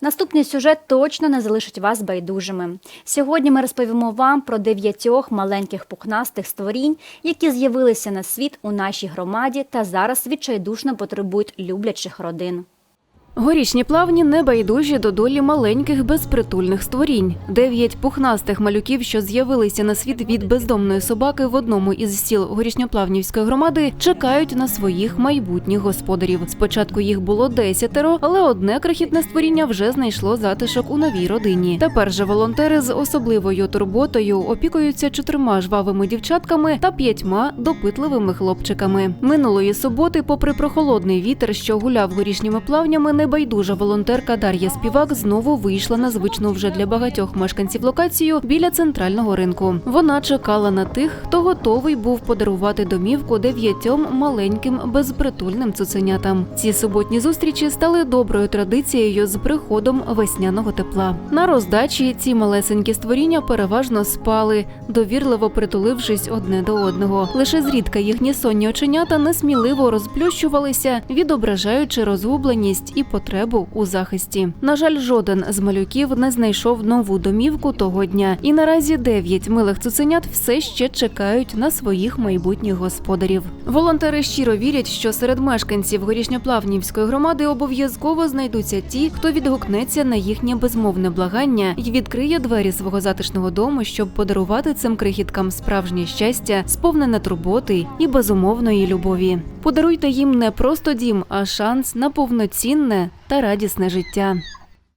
Наступний сюжет точно не залишить вас байдужими. Сьогодні ми розповімо вам про дев'ятьох маленьких пухнастих створінь, які з'явилися на світ у нашій громаді та зараз відчайдушно потребують люблячих родин. Горішні плавні не байдужі до долі маленьких безпритульних створінь. Дев'ять пухнастих малюків, що з'явилися на світ від бездомної собаки в одному із сіл горішньоплавнівської громади, чекають на своїх майбутніх господарів. Спочатку їх було десятеро, але одне крихітне створіння вже знайшло затишок у новій родині. Тепер же волонтери з особливою турботою опікуються чотирма жвавими дівчатками та п'ятьма допитливими хлопчиками. Минулої суботи, попри прохолодний вітер, що гуляв горішніми плавнями, небайдужа волонтерка Дар'я Співак знову вийшла на звичну вже для багатьох мешканців локацію біля центрального ринку. Вона чекала на тих, хто готовий був подарувати домівку дев'ятьом маленьким безпритульним цуценятам. Ці суботні зустрічі стали доброю традицією з приходом весняного тепла. На роздачі ці малесенькі створіння переважно спали, довірливо притулившись одне до одного. Лише зрідка їхні сонні оченята несміливо розплющувалися, відображаючи розгубленість і потребу у захисті. На жаль, жоден з малюків не знайшов нову домівку того дня, і наразі дев'ять милих цуценят все ще чекають на своїх майбутніх господарів. Волонтери щиро вірять, що серед мешканців горішньоплавнівської громади обов'язково знайдуться ті, хто відгукнеться на їхнє безмовне благання і відкриє двері свого затишного дому, щоб подарувати цим крихіткам справжнє щастя, сповнене турботи і безумовної любові. Подаруйте їм не просто дім, а шанс на повноцінне та радісне життя.